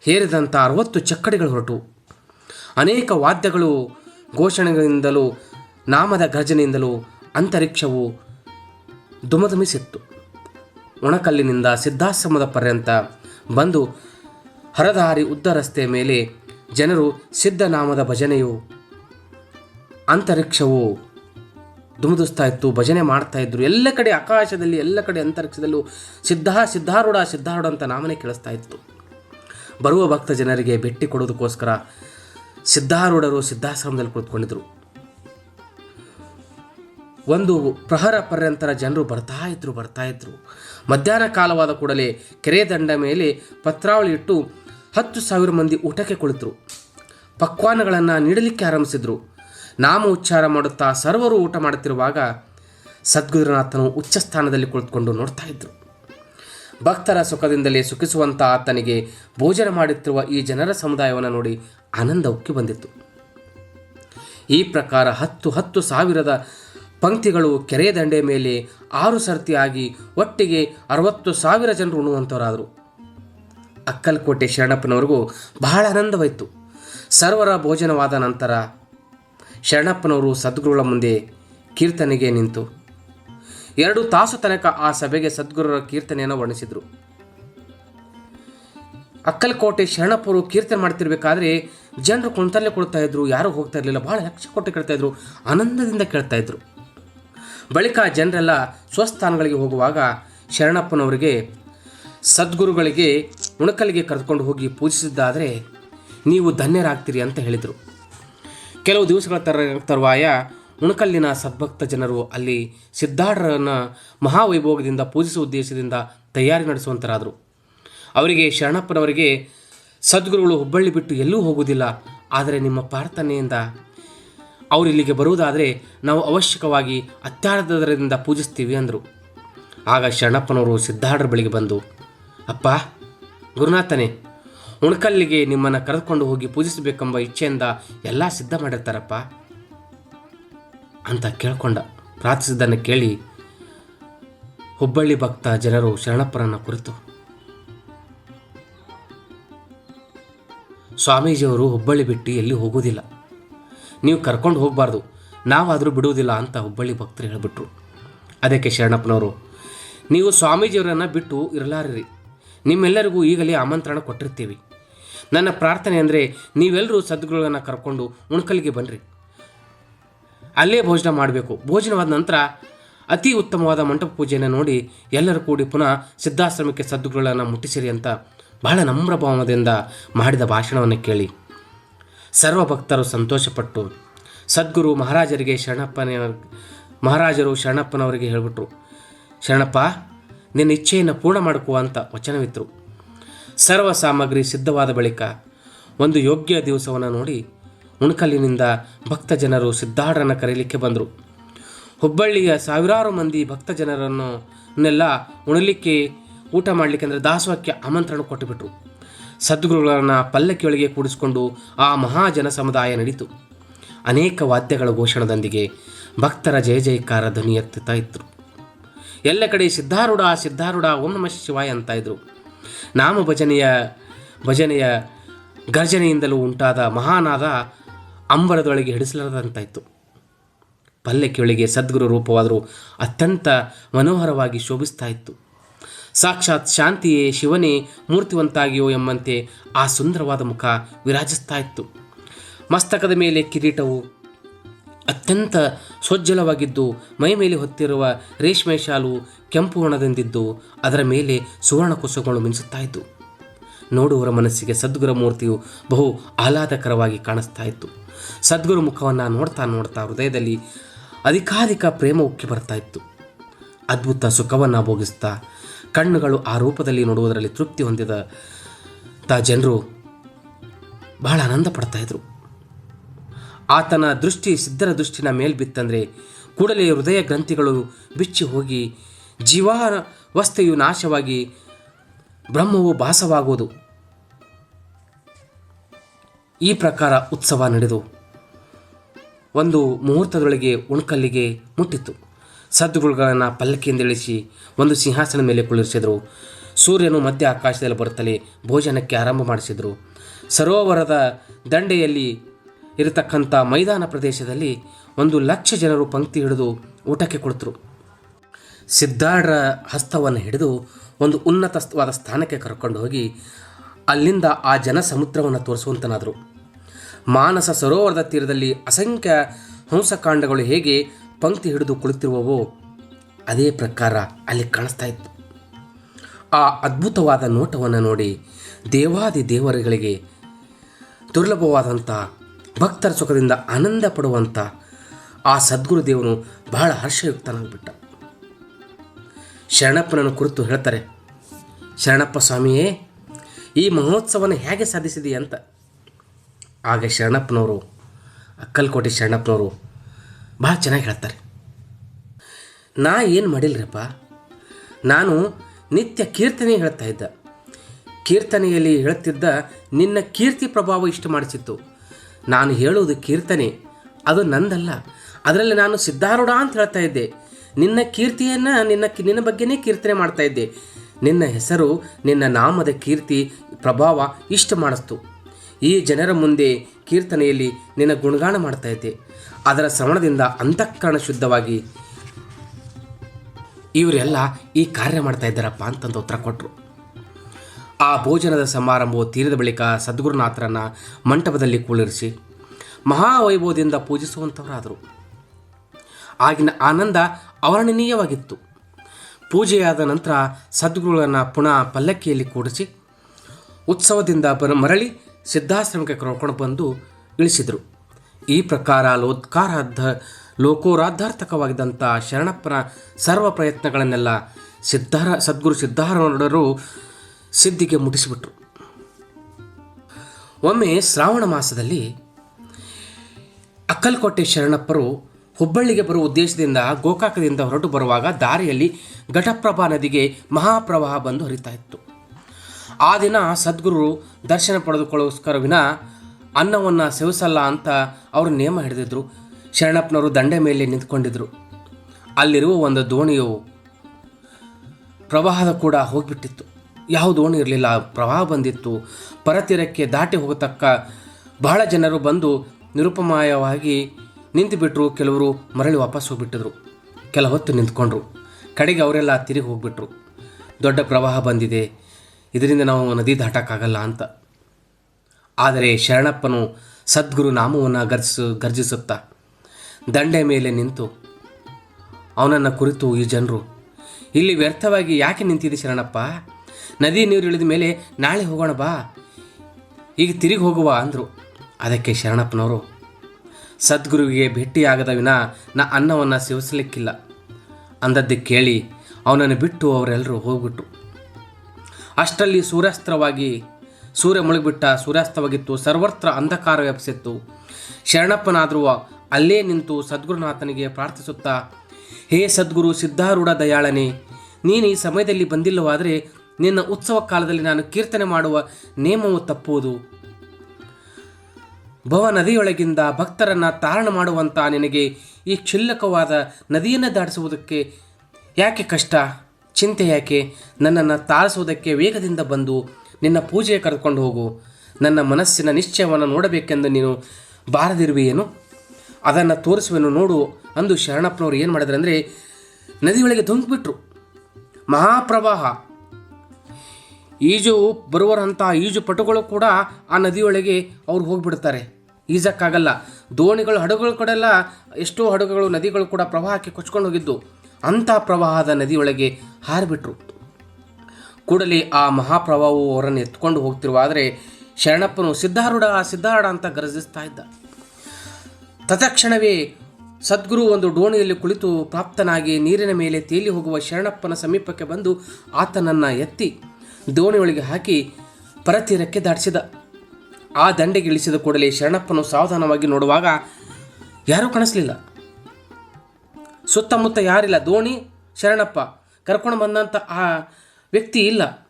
ಹೇರಿದಂಥ ಅರವತ್ತು ಚಕ್ಕಡಿಗಳು ಹೊರಟು ಅನೇಕ ವಾದ್ಯಗಳು ಘೋಷಣೆಗಳಿಂದಲೂ, ನಾಮದ ಗರ್ಜನೆಯಿಂದಲೂ, ಅಂತರಿಕ್ಷವು ದುಮದುಮಿಸಿತ್ತು ಒಣಕಲ್ಲಿನಿಂದ ಸಿದ್ಧಾಶ್ರಮದ ಪರ್ಯಂತ ಬಂದು ಹರದಾರಿ ಉದ್ದ ರಸ್ತೆ ಮೇಲೆ ಜನರು ಸಿದ್ಧನಾಮದ ಭಜನೆಯು, ಅಂತರಿಕ್ಷವು ದುಮುದುಸ್ತಾ ಇತ್ತು, ಭಜನೆ ಮಾಡ್ತಾ ಇದ್ರು. ಎಲ್ಲ ಕಡೆ ಆಕಾಶದಲ್ಲಿ, ಎಲ್ಲ ಕಡೆ ಅಂತರಿಕ್ಷದಲ್ಲೂ ಸಿದ್ಧ, ಸಿದ್ಧಾರೂಢ ಸಿದ್ಧಾರೂಢ ಅಂತ ನಾಮನೇ ಕೇಳಿಸ್ತಾ ಇತ್ತು. ಬರುವ ಭಕ್ತ ಜನರಿಗೆ ಭೇಟಿ ಕೊಡೋದಕ್ಕೋಸ್ಕರ ಸಿದ್ಧಾರೂಢರು ಸಿದ್ಧಾಶ್ರಮದಲ್ಲಿ ಕುಳಿತುಕೊಂಡಿದ್ರು. ಒಂದು ಪ್ರಹರ ಪರ್ಯಂತರ ಜನರು ಬರ್ತಾ ಇದ್ರು ಬರ್ತಾ ಇದ್ರು. ಮಧ್ಯಾಹ್ನ ಕಾಲವಾದ ಕೂಡಲೇ ಕೆರೆ ದಂಡ ಮೇಲೆ ಪತ್ರಾವಳಿ ಇಟ್ಟು ಹತ್ತು ಸಾವಿರ ಮಂದಿ ಊಟಕ್ಕೆ ಕುಳಿತರು. ಪಕ್ವಾನಗಳನ್ನು ನೀಡಲಿಕ್ಕೆ ಆರಂಭಿಸಿದರು. ನಾಮ ಉಚ್ಚಾರ ಮಾಡುತ್ತಾ ಸರ್ವರು ಊಟ ಮಾಡುತ್ತಿರುವಾಗ ಸದ್ಗುರುನಾಥನು ಉಚ್ಚ ಸ್ಥಾನದಲ್ಲಿ ಕುಳಿತುಕೊಂಡು ನೋಡ್ತಾ ಇದ್ರು. ಭಕ್ತರ ಸುಖದಿಂದಲೇ ಸುಖಿಸುವಂಥ ಆತನಿಗೆ ಭೋಜನ ಮಾಡುತ್ತಿರುವ ಈ ಜನರ ಸಮುದಾಯವನ್ನು ನೋಡಿ ಆನಂದ ಉಕ್ಕಿ ಬಂದಿತ್ತು. ಈ ಪ್ರಕಾರ ಹತ್ತು ಹತ್ತು ಸಾವಿರದ ಪಂಕ್ತಿಗಳು ಕೆರೆ ದಂಡೆ ಮೇಲೆ ಆರು ಸರ್ತಿಯಾಗಿ ಒಟ್ಟಿಗೆ ಅರವತ್ತು ಸಾವಿರ ಜನರು ಉಣ್ಣುವಂಥವರಾದರು ಅಕ್ಕಲ್ಕೋಟೆ ಶರಣಪ್ಪನವ್ರಿಗೂ ಬಹಳ ಆನಂದವಾಯಿತು. ಸರ್ವರ ಭೋಜನವಾದ ನಂತರ ಶರಣಪ್ಪನವರು ಸದ್ಗುರುಗಳ ಮುಂದೆ ಕೀರ್ತನೆಗೆ ನಿಂತು. ಎರಡು ತಾಸು ತನಕ ಆ ಸಭೆಗೆ ಸದ್ಗುರುರ ಕೀರ್ತನೆಯನ್ನು ವರ್ಣಿಸಿದರು. ಅಕ್ಕಲ್ಕೋಟೆ ಶರಣಪ್ಪರು ಕೀರ್ತನೆ ಮಾಡ್ತಿರ್ಬೇಕಾದ್ರೆ ಜನರು ಕುಂತಲ್ಲೇ ಕೊಡ್ತಾ ಇದ್ರು, ಯಾರೂ ಹೋಗ್ತಾ ಇರಲಿಲ್ಲ ಭಾಳ ಲಕ್ಷ ಕೊಟ್ಟು ಕೇಳ್ತಾ ಇದ್ರು, ಆನಂದದಿಂದ ಕೇಳ್ತಾ ಇದ್ರು. ಬಳಿಕ ಜನರೆಲ್ಲ ಸ್ವಸ್ಥಾನಗಳಿಗೆ ಹೋಗುವಾಗ ಶರಣಪ್ಪನವರಿಗೆ, ಸದ್ಗುರುಗಳಿಗೆ ಉಣಕಲಿಗೆ ಕರೆದುಕೊಂಡು ಹೋಗಿ ಪೂಜಿಸಿದ್ದಾದರೆ ನೀವು ಧನ್ಯರಾಗ್ತೀರಿ ಅಂತ ಹೇಳಿದರು. ಕೆಲವು ದಿವಸಗಳ ತರ, ತರುವಾಯ ಉಣಕಲ್ಲಿನ ಸದ್ಭಕ್ತ ಜನರು ಅಲ್ಲಿ ಸಿದ್ಧಾಢರನ್ನು ಮಹಾವೈಭೋಗದಿಂದ ಪೂಜಿಸುವ ಉದ್ದೇಶದಿಂದ ತಯಾರಿ ನಡೆಸುವಂತರಾದರು. ಅವರಿಗೆ ಶರಣಪ್ಪನವರಿಗೆ, ಸದ್ಗುರುಗಳು ಹುಬ್ಬಳ್ಳಿ ಬಿಟ್ಟು ಎಲ್ಲೂ ಹೋಗುವುದಿಲ್ಲ, ಆದರೆ ನಿಮ್ಮ ಪ್ರಾರ್ಥನೆಯಿಂದ ಅವರು ಇಲ್ಲಿಗೆ ಬರುವುದಾದರೆ ನಾವು ಅವಶ್ಯಕವಾಗಿ ಅತ್ಯಾರದರಿಂದ ಪೂಜಿಸ್ತೀವಿ ಅಂದರು. ಆಗ ಶರಣಪ್ಪನವರು ಸಿದ್ಧಾರ್ಢರ ಬಳಿಗೆ ಬಂದು, ಅಪ್ಪ, ಗುರುನಾಥನೇ, ಉಣಕಲ್ಲಿಗೆ ನಿಮ್ಮನ್ನು ಕರೆದುಕೊಂಡು ಹೋಗಿ ಪೂಜಿಸಬೇಕೆಂಬ ಇಚ್ಛೆಯಿಂದ ಎಲ್ಲ ಸಿದ್ಧ ಮಾಡಿರ್ತಾರಪ್ಪ ಅಂತ ಕೇಳಿಕೊಂಡ. ಪ್ರಾರ್ಥಿಸಿದ್ದನ್ನು ಕೇಳಿ ಹುಬ್ಬಳ್ಳಿ ಭಕ್ತ ಜನರು ಶರಣಪ್ಪರನ್ನು ಕುರಿತು, ಸ್ವಾಮೀಜಿಯವರು ಹುಬ್ಬಳ್ಳಿ ಬಿಟ್ಟು ಎಲ್ಲಿ ಹೋಗೋದಿಲ್ಲ ನೀವು ಕರ್ಕೊಂಡು ಹೋಗಬಾರ್ದು. ನಾವಾದರೂ ಬಿಡುವುದಿಲ್ಲ ಅಂತ ಹುಬ್ಬಳ್ಳಿ ಭಕ್ತರು ಹೇಳಿಬಿಟ್ರು. ಅದಕ್ಕೆ ಶರಣಪ್ಪನವರು, ನೀವು ಸ್ವಾಮೀಜಿಯವರನ್ನು ಬಿಟ್ಟು ಇರಲಾರಿರಿ. ನಿಮ್ಮೆಲ್ಲರಿಗೂ ಈಗಲೇ ಆಮಂತ್ರಣ ಕೊಟ್ಟಿರ್ತೀವಿ. ನನ್ನ ಪ್ರಾರ್ಥನೆ ಅಂದರೆ ನೀವೆಲ್ಲರೂ ಸದ್ಗುರುಗಳನ್ನು ಕರ್ಕೊಂಡು ಉಣ್ಕಲ್ಗೆ ಬನ್ನಿರಿ ಅಲ್ಲೇ ಭೋಜನ ಮಾಡಬೇಕು. ಭೋಜನವಾದ ನಂತರ ಅತಿ ಉತ್ತಮವಾದ ಮಂಟಪ ಪೂಜೆಯನ್ನು ನೋಡಿ ಎಲ್ಲರೂ ಕೂಡಿ ಪುನಃ ಸಿದ್ಧಾಶ್ರಮಕ್ಕೆ ಸದ್ಗುರುಗಳನ್ನು ಮುಟ್ಟಿಸಿರಿ ಅಂತ ಬಹಳ ನಮ್ರಭಾವದಿಂದ ಮಾಡಿದ ಭಾಷಣವನ್ನು ಕೇಳಿ. ಸರ್ವ ಭಕ್ತರು ಸಂತೋಷಪಟ್ಟು ಸದ್ಗುರು ಮಹಾರಾಜರಿಗೆ ಶರಣಪ್ಪನ, ಮಹಾರಾಜರು ಶರಣಪ್ಪನವರಿಗೆ ಹೇಳಿಬಿಟ್ರು, ಶರಣಪ್ಪ, ನಿನ್ನ ಇಚ್ಛೆಯನ್ನು ಪೂರ್ಣ ಮಾಡಿಕೋ ಅಂತ ವಚನವಿತ್ತು. ಸರ್ವ ಸಾಮಗ್ರಿ ಸಿದ್ಧವಾದ ಬಳಿಕ ಒಂದು ಯೋಗ್ಯ ದಿವಸವನ್ನು ನೋಡಿ ಉಣಕಲ್ಲಿನಿಂದ ಭಕ್ತ ಜನರು ಸಿದ್ಧಾಢರನ್ನು ಕರೀಲಿಕ್ಕೆ ಬಂದರು. ಹುಬ್ಬಳ್ಳಿಯ ಸಾವಿರಾರು ಮಂದಿ ಭಕ್ತ ಜನರನ್ನು ನೆಲ್ಲ ಉಣಲಿಕ್ಕೆ ಊಟ ಮಾಡಲಿಕ್ಕೆ ಅಂದರೆ ದಾಸೋಹಕ್ಕೆ ಆಮಂತ್ರಣ ಕೊಟ್ಟುಬಿಟ್ರು. ಸದ್ಗುರುಗಳನ್ನು ಪಲ್ಲಕ್ಕಿಯೊಳಗೆ ಕೂಡಿಸಿಕೊಂಡು ಆ ಮಹಾಜನ ಸಮುದಾಯ ನಡೀತು ಅನೇಕ ವಾದ್ಯಗಳ ಘೋಷಣದೊಂದಿಗೆ ಭಕ್ತರ ಜಯ ಜಯಕಾರ ಧ್ವನಿ ಎತ್ತುತ್ತಾ ಇದ್ರು ಎಲ್ಲ ಕಡೆ ಸಿದ್ಧಾರೂಢ ಸಿದ್ಧಾರೂಢ, ಓಂ ನಮಃ ಶಿವಾಯ ಅಂತ ಇದ್ರು. ನಾಮ ಭಜನೆಯ ಭಜನೆಯ ಗರ್ಜನೆಯಿಂದಲೂ ಉಂಟಾದ ಮಹಾನಾದ ಅಂಬರದೊಳಗೆ ಹಿಡಿಸಲಾರದಂತಾಯಿತು ಪಲ್ಲಕ್ಕಿಯೊಳಗೆ ಸದ್ಗುರು ರೂಪವಾದರೂ ಅತ್ಯಂತ ಮನೋಹರವಾಗಿ ಶೋಭಿಸ್ತಾ ಇತ್ತು. ಸಾಕ್ಷಾತ್ ಶಾಂತಿಯೇ ಶಿವನೇ ಮೂರ್ತಿವಂತಾಗಿಯೋ ಎಂಬಂತೆ ಆ ಸುಂದರವಾದ ಮುಖ ವಿರಾಜಿಸ್ತಾ ಇತ್ತು ಮಸ್ತಕದ ಮೇಲೆ ಕಿರೀಟವು ಅತ್ಯಂತ ಸ್ವಜ್ಜಲವಾಗಿದ್ದು ಮೈ ಮೇಲೆ ಹೊತ್ತಿರುವ ರೇಷ್ಮೆ ಶಾಲು ಕೆಂಪು ವರ್ಣದಿಂದಿದ್ದು, ಅದರ ಮೇಲೆ ಸುವರ್ಣ ಕುಸುಗಳು ಮಿಂಚುತ್ತಾ ಇತ್ತು ನೋಡುವರ ಮನಸ್ಸಿಗೆ ಸದ್ಗುರು ಮೂರ್ತಿಯು ಬಹು ಆಹ್ಲಾದಕರವಾಗಿ ಕಾಣಿಸ್ತಾ ಇತ್ತು ಸದ್ಗುರು ಮುಖವನ್ನು ನೋಡ್ತಾ ನೋಡ್ತಾ ಹೃದಯದಲ್ಲಿ ಅಧಿಕಾಧಿಕ ಪ್ರೇಮ ಉಕ್ಕಿ ಬರ್ತಾ ಇತ್ತು ಅದ್ಭುತ ಸುಖವನ್ನು ಭೋಗಿಸ್ತಾ ಕಣ್ಣುಗಳು ಆ ರೂಪದಲ್ಲಿ ನೋಡುವುದರಲ್ಲಿ ತೃಪ್ತಿ ಹೊಂದಿದ ತ ಜನರು ಬಹಳ ಆನಂದ ಪಡ್ತಾ ಇದ್ರು. ಆತನ ದೃಷ್ಟಿ ಸಿದ್ಧರ ದೃಷ್ಟಿನ ಮೇಲೆ ಬಿತ್ತಂದರೆ ಕೂಡಲೇ ಹೃದಯ ಗ್ರಂಥಿಗಳು ಬಿಚ್ಚಿ ಹೋಗಿ ಜೀವಾವಸ್ಥೆಯು ನಾಶವಾಗಿ ಬ್ರಹ್ಮವು ಭಾಸವಾಗುವುದು. ಈ ಪ್ರಕಾರ ಉತ್ಸವ ನಡೆದು ಒಂದು ಮುಹೂರ್ತದೊಳಗೆ ಉಣ್ಕಲ್ಲಿಗೆ ಮುಟ್ಟಿತ್ತು. ಸದ್ಗುರುಗಳನ್ನು ಪಲ್ಲಕ್ಕಿಯಿಂದಿಳಿಸಿ ಒಂದು ಸಿಂಹಾಸನದ ಮೇಲೆ ಕುಳ್ಳಿರಿಸಿದರು ಸೂರ್ಯನು ಮಧ್ಯ ಆಕಾಶದಲ್ಲಿ ಬರುತ್ತಲೇ ಭೋಜನಕ್ಕೆ ಆರಂಭ ಮಾಡಿಸಿದರು. ಸರೋವರದ ದಂಡೆಯಲ್ಲಿ ಇರತಕ್ಕಂಥ ಮೈದಾನ ಪ್ರದೇಶದಲ್ಲಿ ಒಂದು ಲಕ್ಷ ಜನರು ಪಂಕ್ತಿ ಹಿಡಿದು ಊಟಕ್ಕೆ ಕುಳಿತರು. ಸಿದ್ಧಾಢರ ಹಸ್ತವನ್ನು ಹಿಡಿದು ಒಂದು ಉನ್ನತವಾದ ಸ್ಥಾನಕ್ಕೆ ಕರ್ಕೊಂಡು ಹೋಗಿ ಅಲ್ಲಿಂದ ಆ ಜನ ಸಮುದ್ರವನ್ನು ತೋರಿಸುವಂತನಾದರು. ಮಾನಸ ಸರೋವರದ ತೀರದಲ್ಲಿ ಅಸಂಖ್ಯ ಹಂಸಕಾಂಡಗಳು ಹೇಗೆ ಪಂಕ್ತಿ ಹಿಡಿದು ಕುಳಿತಿರುವವೋ, ಅದೇ ಪ್ರಕಾರ ಅಲ್ಲಿ ಕಾಣಿಸ್ತಾ ಇತ್ತು. ಆ ಅದ್ಭುತವಾದ ನೋಟವನ್ನು ನೋಡಿ ದೇವಾದಿ ದೇವರುಗಳಿಗೆ ದುರ್ಲಭವಾದಂಥ ಭಕ್ತರ ಸುಖದಿಂದ ಆನಂದ ಪಡುವಂಥ ಆ ಸದ್ಗುರು ದೇವನು ಬಹಳ ಹರ್ಷಯುಕ್ತನಾಗ್ಬಿಟ್ಟ. ಶರಣಪ್ಪನನ್ನು ಕುರಿತು ಹೇಳ್ತಾರೆ, ಶರಣಪ್ಪ ಸ್ವಾಮಿಯೇ, ಈ ಮಹೋತ್ಸವನ ಹೇಗೆ ಸಾಧಿಸಿದೆಯಂತ ಆಗ ಶರಣಪ್ಪನವರು, ಅಕ್ಕಲ್ಕೋಟೆ ಶರಣಪ್ಪನವರು ಭಾಳ ಚೆನ್ನಾಗಿ ಹೇಳ್ತಾರೆ. ನಾ ಏನು ಮಾಡಿಲ್ರಪ್ಪ? ನಾನು ನಿತ್ಯ ಕೀರ್ತನೆ ಹೇಳ್ತಾ ಇದ್ದ. ಕೀರ್ತನೆಯಲ್ಲಿ ಹೇಳುತ್ತಿದ್ದ ನಿನ್ನ ಕೀರ್ತಿ ಪ್ರಭಾವ ಇಷ್ಟು ಮಾಡಿಸಿತ್ತು. ನಾನು ಹೇಳುವುದು ಕೀರ್ತನೆ, ಅದು ನಂದಲ್ಲ. ಅದರಲ್ಲಿ ನಾನು ಸಿದ್ಧಾರೂಢ ಅಂತ ಹೇಳ್ತಾ ಇದ್ದೆ. ನಿನ್ನ ಕೀರ್ತಿಯನ್ನು ನಿನ್ನ ನಿನ್ನ ಬಗ್ಗೆನೇ ಕೀರ್ತನೆ ಮಾಡ್ತಾ ಇದ್ದೆ. ನಿನ್ನ ಹೆಸರು, ನಿನ್ನ ನಾಮದ ಕೀರ್ತಿ, ಪ್ರಭಾವ ಇಷ್ಟು ಮಾಡಿಸ್ತು. ಈ ಜನರ ಮುಂದೆ ಕೀರ್ತನೆಯಲ್ಲಿ ನಿನ್ನ ಗುಣಗಾನ ಮಾಡ್ತಾ ಇದ್ದೆ. ಅದರ ಶ್ರವಣದಿಂದ ಅಂತಃಕರಣ ಶುದ್ಧವಾಗಿ ಇವರೆಲ್ಲ ಈ ಕಾರ್ಯ ಮಾಡ್ತಾ ಇದ್ದಾರಪ್ಪ ಅಂತಂದು ಉತ್ತರ ಕೊಟ್ಟರು ಆ ಭೋಜನದ ಸಮಾರಂಭವು ತೀರಿದ ಬಳಿಕ ಸದ್ಗುರುನಾಥರನ್ನು ಮಂಟಪದಲ್ಲಿ ಕೂಳಿರಿಸಿ ಮಹಾವೈಭವದಿಂದ ಪೂಜಿಸುವಂಥವರಾದರು ಆಗಿನ ಆನಂದ ಅವರ್ಣನೀಯವಾಗಿತ್ತು. ಪೂಜೆಯಾದ ನಂತರ ಸದ್ಗುರುಗಳನ್ನು ಪುನಃ ಪಲ್ಲಕ್ಕಿಯಲ್ಲಿ ಕೂಡಿಸಿ ಉತ್ಸವದಿಂದ ಬರ ಮರಳಿ ಸಿದ್ಧಾಶ್ರಮಕ್ಕೆ ಕರ್ಕೊಂಡು ಬಂದು ಇಳಿಸಿದರು. ಈ ಪ್ರಕಾರ ಲೋತ್ಕಾರಾರ್ಧ ಲೋಕೋರಾಧಾರ್ಥಕವಾಗಿದ್ದಂಥ ಶರಣಪ್ಪನ ಸರ್ವ ಪ್ರಯತ್ನಗಳನ್ನೆಲ್ಲ ಸಿದ್ಧಾರ, ಸದ್ಗುರು ಸಿದ್ಧಾರೂಢರು ಸಿದ್ಧಿಗೆ ಮುಟ್ಟಿಸಿಬಿಟ್ರು. ಒಮ್ಮೆ ಶ್ರಾವಣ ಮಾಸದಲ್ಲಿ ಅಕ್ಕಲ್ಕೋಟೆ ಶರಣಪ್ಪರು ಹುಬ್ಬಳ್ಳಿಗೆ ಬರುವ ಉದ್ದೇಶದಿಂದ ಗೋಕಾಕದಿಂದ ಹೊರಟು ಬರುವಾಗ ದಾರಿಯಲ್ಲಿ ಘಟಪ್ರಭಾ ನದಿಗೆ ಮಹಾಪ್ರವಾಹ ಬಂದು ಹರಿತಾ ಇತ್ತು. ಆ ದಿನ ಸದ್ಗುರು ದರ್ಶನ ಪಡೆದುಕೊಳ್ಳೋಸ್ಕರ ವಿನ ಅನ್ನವನ್ನು ಸೇವಿಸಲ್ಲ ಅಂತ ಅವರು ನಿಯಮ ಹಿಡಿದಿದ್ರು. ಶರಣಪ್ಪನವರು ದಂಡೆ ಮೇಲೆ ನಿಂತ್ಕೊಂಡಿದ್ರು. ಅಲ್ಲಿರುವ ಒಂದು ದೋಣಿಯು ಪ್ರವಾಹದ ಕೂಡ ಹೋಗಿಬಿಟ್ಟಿತ್ತು. ಯಾವ ದೋಣಿ ಇರಲಿಲ್ಲ, ಪ್ರವಾಹ ಬಂದಿತ್ತು. ಪರತೀರಕ್ಕೆ ದಾಟಿ ಹೋಗತಕ್ಕ ಬಹಳ ಜನರು ಬಂದು ನಿರುಪಮಾಯವಾಗಿ ನಿಂತುಬಿಟ್ರು. ಕೆಲವರು ಮರಳಿ ವಾಪಸ್ ಹೋಗ್ಬಿಟ್ಟಿದ್ರು. ಕೆಲ ಹೊತ್ತು ನಿಂತ್ಕೊಂಡ್ರು. ಕಡೆಗೆ ಅವರೆಲ್ಲ ತಿರುಗಿ ಹೋಗ್ಬಿಟ್ರು. ದೊಡ್ಡ ಪ್ರವಾಹ ಬಂದಿದೆ. ಇದರಿಂದ ನಾವು ನದಿ ದಾಟಕ್ಕಾಗಲ್ಲ ಅಂತ. ಆದರೆ ಶರಣಪ್ಪನು ಸದ್ಗುರು ನಾಮವನ್ನು ಗರ್ಜಿಸು, ಗರ್ಜಿಸುತ್ತಾ ದಂಡೆ ಮೇಲೆ ನಿಂತು, ಅವನನ್ನು ಕುರಿತು ಈ ಜನರು, ಇಲ್ಲಿ ವ್ಯರ್ಥವಾಗಿ ಯಾಕೆ ನಿಂತಿದೆ ಶರಣಪ್ಪ? ನದಿ ನೀರು ಇಳಿದ ಮೇಲೆ ನಾಳೆ ಹೋಗೋಣ ಬಾ, ಈಗ ತಿರುಗಿ ಹೋಗುವ ಅಂದರು. ಅದಕ್ಕೆ ಶರಣಪ್ಪನವರು, ಸದ್ಗುರುವಿಗೆ ಭೇಟಿಯಾಗದ ವಿನ ನಾ ಅನ್ನವನ್ನು ಸೇವಿಸಲಿಕ್ಕಿಲ್ಲ. ಅಂದದ್ದು ಕೇಳಿ ಅವನನ್ನು ಬಿಟ್ಟು ಅವರೆಲ್ಲರೂ ಹೋಗ್ಬಿಟ್ರು. ಅಷ್ಟರಲ್ಲಿ ಸೂರ್ಯಾಸ್ತ್ರವಾಗಿ ಸೂರ್ಯ ಮುಳುಗಿಬಿಟ್ಟ ಸೂರ್ಯಾಸ್ತವಾಗಿತ್ತು, ಸರ್ವತ್ರ ಅಂಧಕಾರ ವ್ಯಾಪಿಸಿತ್ತು. ಶರಣಪ್ಪನಾದರೂ ಅಲ್ಲೇ ನಿಂತು ಸದ್ಗುರುನಾಥನಿಗೆ ಪ್ರಾರ್ಥಿಸುತ್ತಾ, ಹೇ ಸದ್ಗುರು ಸಿದ್ಧಾರೂಢ ದಯಾಳನೆ, ನೀನು ಈ ಸಮಯದಲ್ಲಿ ಬಂದಿಲ್ಲವಾದರೆ ನಿನ್ನ ಉತ್ಸವ ಕಾಲದಲ್ಲಿ ನಾನು ಕೀರ್ತನೆ ಮಾಡುವ ನೇಮವು ತಪ್ಪುವುದು. ಭವ ನದಿಯೊಳಗಿಂದ ಭಕ್ತರನ್ನು ತಾರಣ ಮಾಡುವಂಥ ನಿನಗೆ ಈ ಕ್ಷುಲ್ಲಕವಾದ ನದಿಯನ್ನು ದಾಟಿಸುವುದಕ್ಕೆ ಯಾಕೆ ಕಷ್ಟ? ಚಿಂತೆ ಯಾಕೆ? ನನ್ನನ್ನು ತಾರಿಸುವುದಕ್ಕೆ ವೇಗದಿಂದ ಬಂದು ನಿನ್ನ ಪೂಜೆಗೆ ಕರೆದುಕೊಂಡು ಹೋಗು. ನನ್ನ ಮನಸ್ಸಿನ ನಿಶ್ಚಯವನ್ನು ನೋಡಬೇಕೆಂದು ನೀನು ಬಾರದಿರುವೆಯೇನು? ಅದನ್ನು ತೋರಿಸುವೆನು ನೋಡು ಅಂದು ಶರಣಪ್ಪನವರು ಏನು ಮಾಡಿದ್ರು ಅಂದರೆ ನದಿಯೊಳಗೆ ಧುಂಕ್ಬಿಟ್ರು. ಮಹಾಪ್ರವಾಹ. ಈಜು ಬರುವರಂಥ ಈಜು ಪಟುಗಳು ಕೂಡ ಆ ನದಿಯೊಳಗೆ ಅವ್ರು ಹೋಗಿಬಿಡ್ತಾರೆ. ಈಜಕ್ಕಾಗಲ್ಲ. ದೋಣಿಗಳು ಹಡಗುಗಳು ಕಡೆಲ್ಲ ಎಷ್ಟೋ ಹಡಗುಗಳು, ನದಿಗಳು ಕೂಡ ಪ್ರವಾಹಕ್ಕೆ ಕೊಚ್ಕೊಂಡು ಹೋಗಿದ್ದು. ಅಂಥ ಪ್ರವಾಹದ ನದಿಯೊಳಗೆ ಹಾರಿಬಿಟ್ರು. ಕೂಡಲೇ ಆ ಮಹಾಪ್ರವಾಹವು ಅವರನ್ನು ಎತ್ಕೊಂಡು ಹೋಗ್ತಿರುವಾದರೆ ಶರಣಪ್ಪನು ಸಿದ್ಧಾರೂಢ ಸಿದ್ಧಾರೂಢ ಅಂತ ಗರ್ಜಿಸ್ತಾ ಇದ್ದ. ತತ್ಕ್ಷಣವೇ ಸದ್ಗುರು ಒಂದು ಡೋಣಿಯಲ್ಲಿ ಕುಳಿತು ಪ್ರಾಪ್ತನಾಗಿ ನೀರಿನ ಮೇಲೆ ತೇಲಿ ಹೋಗುವ ಶರಣಪ್ಪನ ಸಮೀಪಕ್ಕೆ ಬಂದು ಆತನನ್ನು ಎತ್ತಿ ದೋಣಿಯೊಳಗೆ ಹಾಕಿ ಪರತೀರಕ್ಕೆ ದಾಟಿಸಿದ. ಆ ದಂಡೆಗೆ ಇಳಿಸಿದ ಕೂಡಲೇ ಶರಣಪ್ಪನು ಸಾವಧಾನವಾಗಿ ನೋಡುವಾಗ ಯಾರೂ ಕಾಣಿಸ್ಲಿಲ್ಲ. ಸುತ್ತಮುತ್ತ ಯಾರಿಲ್ಲ. ದೋಣಿ, ಶರಣಪ್ಪ. ಕರ್ಕೊಂಡು ಬಂದಂಥ ಆ ವ್ಯಕ್ತಿ ಇಲ್ಲ.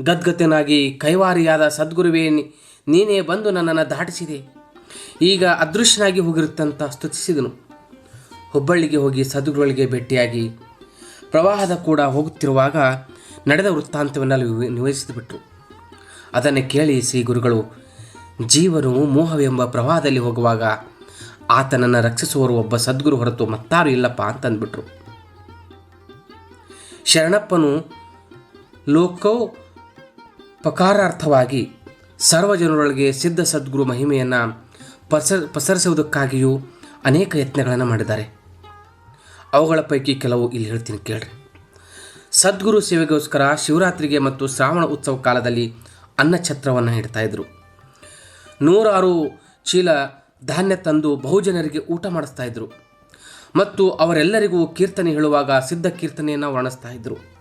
ಗದ್ಗತನಾಗಿ ಕೈವಾರಿಯಾದ ಸದ್ಗುರುವೇ ನೀನೇ ಬಂದು ನನ್ನನ್ನು ದಾಟಿಸಿದೆ. ಈಗ ಅದೃಶ್ಯನಾಗಿ ಹೋಗಿರುತ್ತಂತ ಸ್ತುತಿಸಿದನು. ಹುಬ್ಬಳ್ಳಿಗೆ ಹೋಗಿ ಸದ್ಗುರುಗಳಿಗೆ ಭೇಟಿಯಾಗಿ ಪ್ರವಾಹದ ಕೂಡ ಹೋಗುತ್ತಿರುವಾಗ ನಡೆದ ವೃತ್ತಾಂತವನ್ನು ನಿವೇದಿಸಿಬಿಟ್ರು ಅದನ್ನು ಕೇಳಿ ಶ್ರೀ ಗುರುಗಳು, ಜೀವನು ಮೋಹವೆಂಬ ಪ್ರವಾಹದಲ್ಲಿ ಹೋಗುವಾಗ ಆತನನ್ನು ರಕ್ಷಿಸುವರು ಒಬ್ಬ ಸದ್ಗುರು ಹೊರತು ಮತ್ತಾರು ಇಲ್ಲಪ್ಪ ಅಂತಂದ್ಬಿಟ್ರು. ಶರಣಪ್ಪನು ಲೋಕೋಪಕಾರಾರ್ಥವಾಗಿ ಸರ್ವಜನರೊಳಗೆ ಸಿದ್ಧ ಸದ್ಗುರು ಮಹಿಮೆಯನ್ನು ಪಸ ಪಸರಿಸುವುದಕ್ಕಾಗಿಯೂ ಅನೇಕ ಯತ್ನಗಳನ್ನು ಮಾಡಿದ್ದಾರೆ. ಅವುಗಳ ಪೈಕಿ ಕೆಲವು ಇಲ್ಲಿ ಹೇಳ್ತೀನಿ ಕೇಳ್ರಿ. ಸದ್ಗುರು ಸೇವೆಗೋಸ್ಕರ ಶಿವರಾತ್ರಿಗೆ ಮತ್ತು ಶ್ರಾವಣ ಉತ್ಸವ ಕಾಲದಲ್ಲಿ ಅನ್ನಛತ್ರವನ್ನು ಛತ್ರವನ್ನು ಇದ್ರು. ನೂರಾರು ಚೀಲ ಧಾನ್ಯ ತಂದು ಬಹುಜನರಿಗೆ ಊಟ ಮಾಡಿಸ್ತಾ ಇದ್ದರು ಮತ್ತು ಅವರೆಲ್ಲರಿಗೂ ಕೀರ್ತನೆ ಹೇಳುವಾಗ ಸಿದ್ಧ ಕೀರ್ತನೆಯನ್ನು ವರ್ಣಿಸ್ತಾ ಇದ್ದರು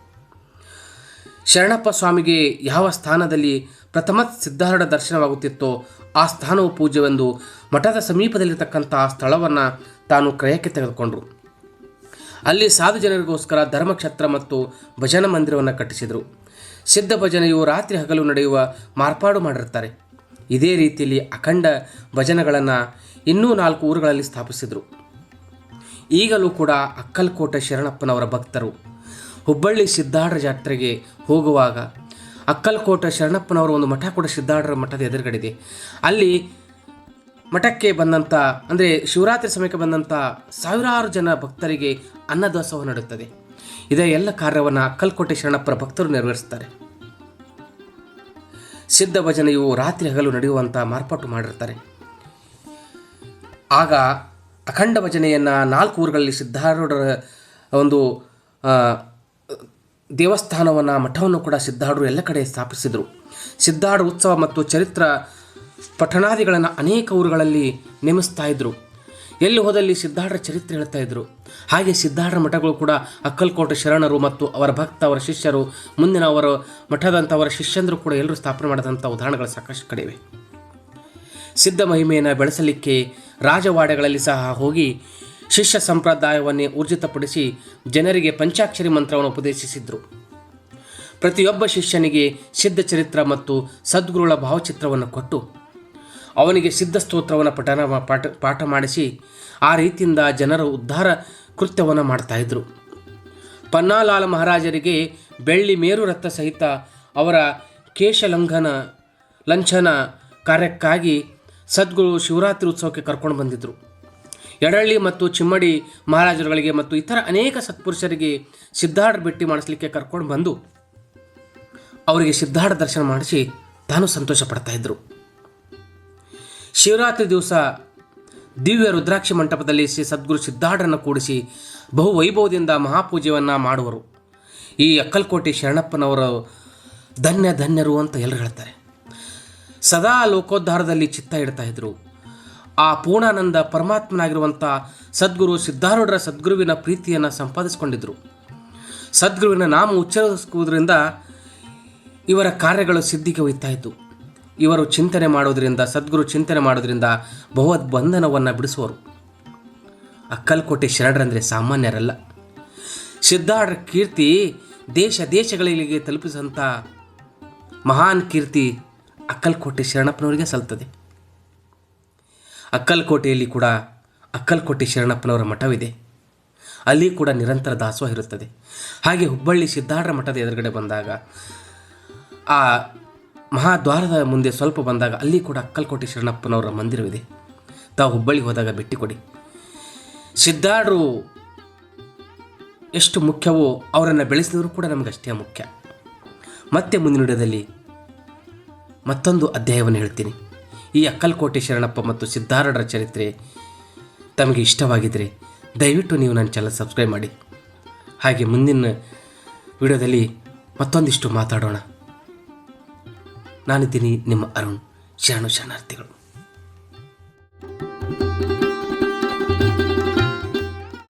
ಶರಣಪ್ಪ ಸ್ವಾಮಿಗೆ ಯಾವ ಸ್ಥಾನದಲ್ಲಿ ಪ್ರಥಮ ಸಿದ್ಧಾರೂಢ ದರ್ಶನವಾಗುತ್ತಿತ್ತೋ ಆ ಸ್ಥಾನವು ಪೂಜ್ಯವೆಂದು ಮಠದ ಸಮೀಪದಲ್ಲಿರತಕ್ಕಂಥ ಸ್ಥಳವನ್ನು ತಾನು ಕ್ರಯಕ್ಕೆ ತೆಗೆದುಕೊಂಡರು. ಅಲ್ಲಿ ಸಾಧು ಜನರಿಗೋಸ್ಕರ ಧರ್ಮಕ್ಷೇತ್ರ ಮತ್ತು ಭಜನ ಮಂದಿರವನ್ನು ಕಟ್ಟಿಸಿದರು. ಸಿದ್ಧ ಭಜನೆಯು ರಾತ್ರಿ ಹಗಲು ನಡೆಯುವ ಮಾರ್ಪಾಡು ಮಾಡಿರ್ತಾರೆ ಇದೇ ರೀತಿಯಲ್ಲಿ ಅಖಂಡ ಭಜನೆಗಳನ್ನು ಇನ್ನೂ ನಾಲ್ಕು ಊರುಗಳಲ್ಲಿ ಸ್ಥಾಪಿಸಿದರು. ಈಗಲೂ ಕೂಡ ಅಕ್ಕಲ್ಕೋಟೆ ಶರಣಪ್ಪನವರ ಭಕ್ತರು ಹುಬ್ಬಳ್ಳಿ ಸಿದ್ಧಾಡ್ರ ಜಾತ್ರೆಗೆ ಹೋಗುವಾಗ ಅಕ್ಕಲ್ಕೋಟೆ ಶರಣಪ್ಪನವರ ಒಂದು ಮಠ ಕೂಡ ಸಿದ್ಧಾಡ್ರ ಮಠದ ಎದುರುಗಡೆ ಅಲ್ಲಿ ಮಠಕ್ಕೆ ಬಂದಂಥ ಅಂದರೆ ಶಿವರಾತ್ರಿ ಸಮಯಕ್ಕೆ ಬಂದಂಥ ಸಾವಿರಾರು ಜನ ಭಕ್ತರಿಗೆ ಅನ್ನದಾಸೋಹ ನಡೆಯುತ್ತದೆ. ಇದೇ ಎಲ್ಲ ಕಾರ್ಯವನ್ನು ಅಕ್ಕಲ್ಕೋಟೆ ಶರಣಪ್ಪರ ಭಕ್ತರು ನೆರವೇರಿಸ್ತಾರೆ ಸಿದ್ಧ ಭಜನೆಯು ರಾತ್ರಿ ಹಗಲು ನಡೆಯುವಂಥ ಮಾರ್ಪಾಟು ಮಾಡಿರ್ತಾರೆ. ಆಗ ಅಖಂಡ ಭಜನೆಯನ್ನು ನಾಲ್ಕು ಊರುಗಳಲ್ಲಿ ಸಿದ್ಧಾರೂಢರ ಒಂದು ದೇವಸ್ಥಾನವನ್ನು, ಮಠವನ್ನು ಕೂಡ ಸಿದ್ಧಾರೂಢರು ಎಲ್ಲ ಕಡೆ ಸ್ಥಾಪಿಸಿದರು. ಸಿದ್ಧಾರೂಢ ಉತ್ಸವ ಮತ್ತು ಚರಿತ್ರ ಪಠಣಾದಿಗಳನ್ನು ಅನೇಕ ಊರುಗಳಲ್ಲಿ ನೇಮಿಸ್ತಾ ಇದ್ದರು ಎಲ್ಲಿ ಹೋದಲ್ಲಿ ಸಿದ್ಧಾರ್ಥ ಚರಿತ್ರೆ ಹೇಳ್ತಾ ಇದ್ರು. ಹಾಗೆ ಸಿದ್ಧಾರ್ಥ ಮಠಗಳು ಕೂಡ ಅಕ್ಕಲ್ಕೋಟೆ ಶರಣರು ಮತ್ತು ಅವರ ಭಕ್ತ, ಅವರ ಶಿಷ್ಯರು, ಮುಂದಿನ ಅವರ ಮಠದಂಥ ಅವರ ಶಿಷ್ಯಂದರು ಕೂಡ ಎಲ್ಲರೂ ಸ್ಥಾಪನೆ ಮಾಡಿದಂಥ ಉದಾಹರಣೆಗಳು ಸಾಕಷ್ಟು ಕಡಿವೆ ಸಿದ್ಧ ಮಹಿಮೆಯನ್ನು ಬೆಳೆಸಲಿಕ್ಕೆ ರಾಜವಾಡೆಗಳಲ್ಲಿ ಸಹ ಹೋಗಿ ಶಿಷ್ಯ ಸಂಪ್ರದಾಯವನ್ನೇ ಊರ್ಜಿತಪಡಿಸಿ ಜನರಿಗೆ ಪಂಚಾಕ್ಷರಿ ಮಂತ್ರವನ್ನು ಉಪದೇಶಿಸಿದರು. ಪ್ರತಿಯೊಬ್ಬ ಶಿಷ್ಯನಿಗೆ ಸಿದ್ಧ ಚರಿತ್ರ ಮತ್ತು ಸದ್ಗುರುಗಳ ಭಾವಚಿತ್ರವನ್ನು ಕೊಟ್ಟು ಅವನಿಗೆ ಸಿದ್ಧ ಸ್ತೋತ್ರವನ್ನು ಪಠನ ಪಾಠ ಪಾಠ ಮಾಡಿಸಿ ಆ ರೀತಿಯಿಂದ ಜನರ ಉದ್ಧಾರ ಕೃತ್ಯವನ್ನು ಮಾಡ್ತಾಯಿದ್ರು ಪನ್ನಾಲಾಲ ಮಹಾರಾಜರಿಗೆ ಬೆಳ್ಳಿ ಮೇರು ರಥ ಸಹಿತ ಅವರ ಕೇಶಲಂಘನ ಲಂಛನ ಕಾರ್ಯಕ್ಕಾಗಿ ಸದ್ಗುರು ಶಿವರಾತ್ರಿ ಉತ್ಸವಕ್ಕೆ ಕರ್ಕೊಂಡು ಬಂದಿದ್ದರು ಎಡಳ್ಳಿ ಮತ್ತು ಚಿಮ್ಮಡಿ ಮಹಾರಾಜರುಗಳಿಗೆ ಮತ್ತು ಇತರ ಅನೇಕ ಸತ್ಪುರುಷರಿಗೆ ಸಿದ್ಧಾರ್ಥ ಭೇಟಿ ಮಾಡಿಸ್ಲಿಕ್ಕೆ ಕರ್ಕೊಂಡು ಬಂದು ಅವರಿಗೆ ಸಿದ್ಧಾರ್ಥ ದರ್ಶನ ಮಾಡಿಸಿ ತಾನು ಸಂತೋಷ ಪಡ್ತಾಯಿದ್ರು ಶಿವರಾತ್ರಿ ದಿವಸ ದಿವ್ಯ ರುದ್ರಾಕ್ಷಿ ಮಂಟಪದಲ್ಲಿ ಶ್ರೀ ಸದ್ಗುರು ಸಿದ್ಧಾರ್ಥರನ್ನು ಕೂಡಿಸಿ ಬಹು ವೈಭವದಿಂದ ಮಹಾಪೂಜೆಯನ್ನು ಮಾಡುವರು. ಈ ಅಕ್ಕಲ್ಕೋಟೆ ಶರಣಪ್ಪನವರು ಧನ್ಯ ಧನ್ಯರು ಅಂತ ಎಲ್ಲರೂ ಹೇಳ್ತಾರೆ. ಸದಾ ಲೋಕೋದ್ಧಾರದಲ್ಲಿ ಚಿತ್ತ ಇಡ್ತಾ ಇದ್ದರು ಆ ಪೂರ್ಣಾನಂದ ಪರಮಾತ್ಮನಾಗಿರುವಂಥ ಸದ್ಗುರು ಸಿದ್ಧಾರೂಢರ ಸದ್ಗುರುವಿನ ಪ್ರೀತಿಯನ್ನು ಸಂಪಾದಿಸಿಕೊಂಡಿದ್ದರು ಸದ್ಗುರುವಿನ ನಾಮ ಉಚ್ಚರಿಸುವುದರಿಂದ ಇವರ ಕಾರ್ಯಗಳು ಸಿದ್ಧಿಗೆ ಒಯ್ತಾ ಇತ್ತು ಇವರು ಚಿಂತನೆ ಮಾಡೋದರಿಂದ, ಸದ್ಗುರು ಚಿಂತನೆ ಮಾಡೋದ್ರಿಂದ ಭಗವದ್ ಬಂಧನವನ್ನು ಬಿಡಿಸುವರು. ಅಕ್ಕಲ್ಕೋಟೆ ಶರಣರಂದರೆ ಸಾಮಾನ್ಯರಲ್ಲ. ಸಿದ್ಧಾರ್ಢರ ಕೀರ್ತಿ ದೇಶ ದೇಶಗಳಿಗೆ ತಲುಪಿಸಂಥ ಮಹಾನ್ ಕೀರ್ತಿ ಅಕ್ಕಲ್ಕೋಟೆ ಶರಣಪ್ಪನವರಿಗೆ ಸಲ್ತದೆ. ಅಕ್ಕಲ್ಕೋಟೆಯಲ್ಲಿ ಕೂಡ ಅಕ್ಕಲ್ಕೋಟೆ ಶರಣಪ್ಪನವರ ಮಠವಿದೆ. ಅಲ್ಲಿ ಕೂಡ ನಿರಂತರ ದಾಸೋಹ ಇರುತ್ತದೆ. ಹಾಗೆ ಹುಬ್ಬಳ್ಳಿ ಸಿದ್ಧಾರ್ಢ ಮಠದ ಎದುರುಗಡೆ ಬಂದಾಗ ಆ ಮಹಾದ್ವಾರದ ಮುಂದೆ ಸ್ವಲ್ಪ ಬಂದಾಗ ಅಲ್ಲಿ ಕೂಡ ಅಕ್ಕಲ್ಕೋಟೆ ಶರಣಪ್ಪನವರ ಮಂದಿರವಿದೆ. ತಾವು ಹುಬ್ಬಳ್ಳಿಗೆ ಹೋದಾಗ ಭೇಟಿ ಕೊಡಿ. ಸಿದ್ಧಾರ್ಢರು ಎಷ್ಟು ಮುಖ್ಯವೋ ಅವರನ್ನು ಬೆಳೆಸಿದವರು ಕೂಡ ನಮಗಷ್ಟೇ ಮುಖ್ಯ. ಮತ್ತೆ ಮುಂದಿನ ವಿಡಿಯೋದಲ್ಲಿ ಮತ್ತೊಂದು ಅಧ್ಯಾಯವನ್ನು ಹೇಳ್ತೀನಿ. ಈ ಅಕ್ಕಲ್ಕೋಟೆ ಶರಣಪ್ಪ ಮತ್ತು ಸಿದ್ಧಾರಡರ ಚರಿತ್ರೆ ತಮಗೆ ಇಷ್ಟವಾಗಿದ್ದರೆ ದಯವಿಟ್ಟು ನೀವು ನನ್ನ ಚಾನಲ್ ಸಬ್ಸ್ಕ್ರೈಬ್ ಮಾಡಿ. ಹಾಗೆ ಮುಂದಿನ ವಿಡಿಯೋದಲ್ಲಿ ಮತ್ತೊಂದಿಷ್ಟು ಮಾತಾಡೋಣ. ನಾನಿದ್ದೀನಿ ನಿಮ್ಮ ಅರುಣ್ ಶರಣು ಶರಣಾರ್ಥಿಗಳು.